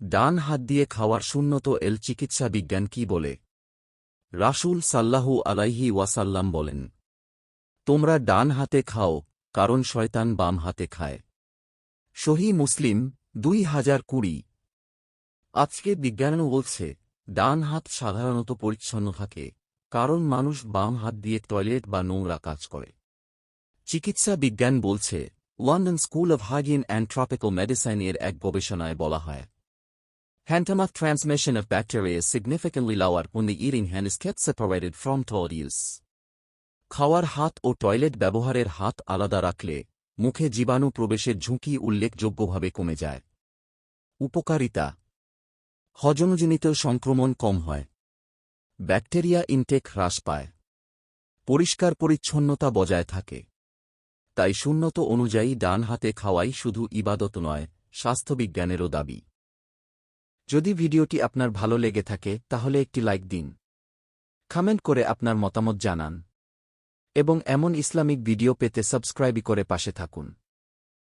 ডান হাত দিয়ে খাওয়ার শূন্যত এল চিকিৎসা বিজ্ঞান কি বলে? রাসূল সাল্লাহু আলাইহি ওয়াসাল্লাম বলেন, তোমরা ডান হাতে খাও, কারণ শয়তান বাম হাতে খায়। সহি মুসলিম দুই হাজার কুড়ি। আজকে বিজ্ঞানও বলছে, ডান হাত সাধারণত পরিচ্ছন্ন থাকে, কারণ মানুষ বাম হাত দিয়ে টয়লেট বা নোংরা কাজ করে। চিকিৎসা বিজ্ঞান বলছে, London school of hygiene and tropical medicine এর এক গবেষণায় বলা হয় Handamath transmission of bacteria is significantly lower when the eating hand is kept separated from toilet use. খাওয়ার হাত ও টয়লেট ব্যবহারের হাত আলাদা রাখলে মুখে জীবাণু প্রবেশের ঝুঁকি উল্লেখযোগ্যভাবে কমে যায়। উপকারিতা। হজমজনিত সংক্রমণ কম হয়। ব্যাকটেরিয়া ইনটেক হ্রাস পায়। পরিষ্কার পরিচ্ছন্নতা বজায় থাকে। তাই শূন্যত অনুযায়ী ডান হাতে খাওয়াই শুধু ইবাদত নয়, স্বাস্থ্যবিজ্ঞানেরও দাবি। যদি ভিডিওটি আপনার ভালো লেগে থাকে, তাহলে একটি লাইক দিন। কমেন্ট করে আপনার মতামত জানান। এবং এমন ইসলামিক ভিডিও পেতে সাবস্ক্রাইবই করে পাশে থাকুন।